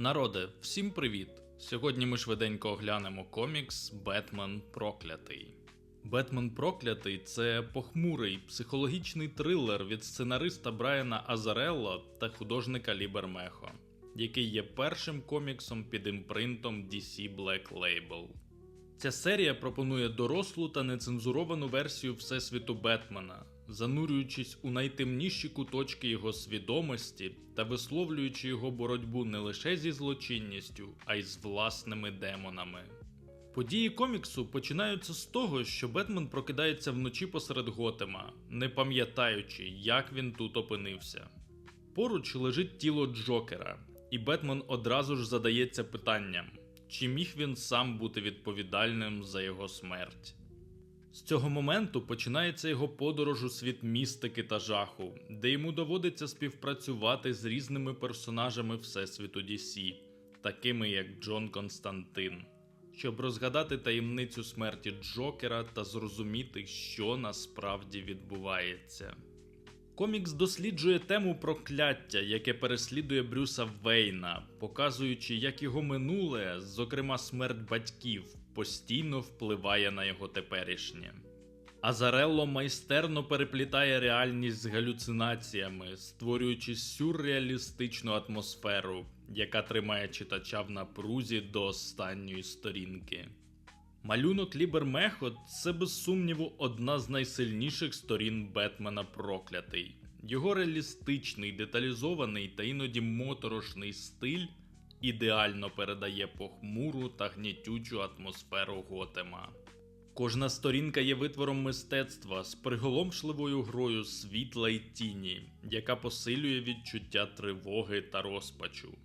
Народе, всім привіт! Сьогодні ми швиденько оглянемо комікс Бетмен Проклятий. Бетмен Проклятий це похмурий психологічний трилер від сценариста Брайана Азарелло та художника Лібермехо, який є першим коміксом під імпринтом DC Black Label. Ця серія пропонує дорослу та нецензуровану версію Всесвіту Бетмена, занурюючись у найтемніші куточки його свідомості та висловлюючи його боротьбу не лише зі злочинністю, а й з власними демонами. Події коміксу починаються з того, що Бетмен прокидається вночі посеред Готема, не пам'ятаючи, як він тут опинився. Поруч лежить тіло Джокера, і Бетмен одразу ж задається питанням, чи міг він сам бути відповідальним за його смерть. З цього моменту починається його подорож у світ містики та жаху, де йому доводиться співпрацювати з різними персонажами Всесвіту DC, такими як Джон Константин, щоб розгадати таємницю смерті Джокера та зрозуміти, що насправді відбувається. Комікс досліджує тему прокляття, яке переслідує Брюса Вейна, показуючи, як його минуле, зокрема смерть батьків, постійно впливає на його теперішнє. Азарелло майстерно переплітає реальність з галюцинаціями, створюючи сюрреалістичну атмосферу, яка тримає читача в напрузі до останньої сторінки. Малюнок Лібермехо це без сумніву одна з найсильніших сторін Бетмена Проклятий. Його реалістичний, деталізований та іноді моторошний стиль ідеально передає похмуру та гнітючу атмосферу Готема. Кожна сторінка є витвором мистецтва з приголомшливою грою світла й тіні, яка посилює відчуття тривоги та розпачу.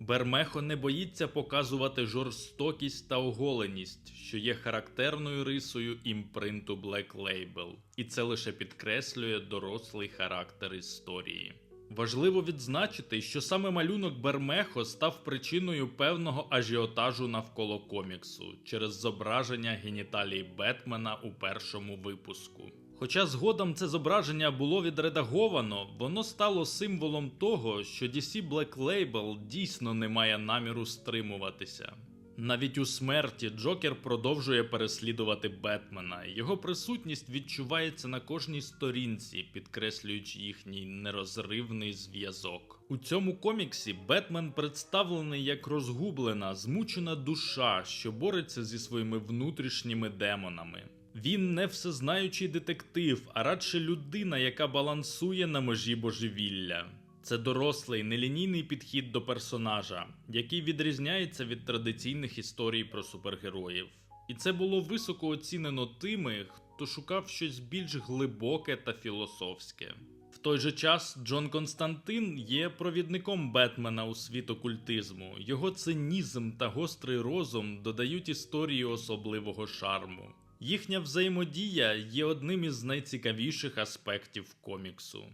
Бермехо не боїться показувати жорстокість та оголеність, що є характерною рисою імпринту Black Label, і це лише підкреслює дорослий характер історії. Важливо відзначити, що саме малюнок Бермехо став причиною певного ажіотажу навколо коміксу через зображення геніталій Бетмена у першому випуску. Хоча згодом це зображення було відредаговано, воно стало символом того, що DC Black Label дійсно не має наміру стримуватися. Навіть у смерті Джокер продовжує переслідувати Бетмена. Його присутність відчувається на кожній сторінці, підкреслюючи їхній нерозривний зв'язок. У цьому коміксі Бетмен представлений як розгублена, змучена душа, що бореться зі своїми внутрішніми демонами. Він не всезнаючий детектив, а радше людина, яка балансує на межі божевілля. Це дорослий, нелінійний підхід до персонажа, який відрізняється від традиційних історій про супергероїв. І це було високо оцінено тими, хто шукав щось більш глибоке та філософське. В той же час Джон Константин є провідником Бетмена у світ окультизму. Його цинізм та гострий розум додають історії особливого шарму. Їхня взаємодія є одним із найцікавіших аспектів коміксу.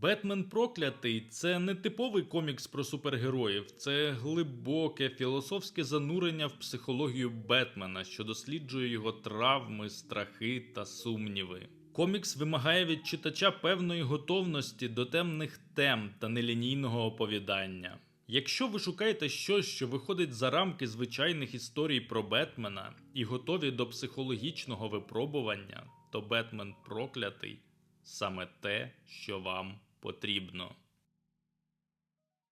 Бетмен Проклятий це не типовий комікс про супергероїв, це глибоке філософське занурення в психологію Бетмена, що досліджує його травми, страхи та сумніви. Комікс вимагає від читача певної готовності до темних тем та нелінійного оповідання. Якщо ви шукаєте щось, що виходить за рамки звичайних історій про Бетмена і готові до психологічного випробування, то Бетмен Проклятий саме те, що вам потрібно.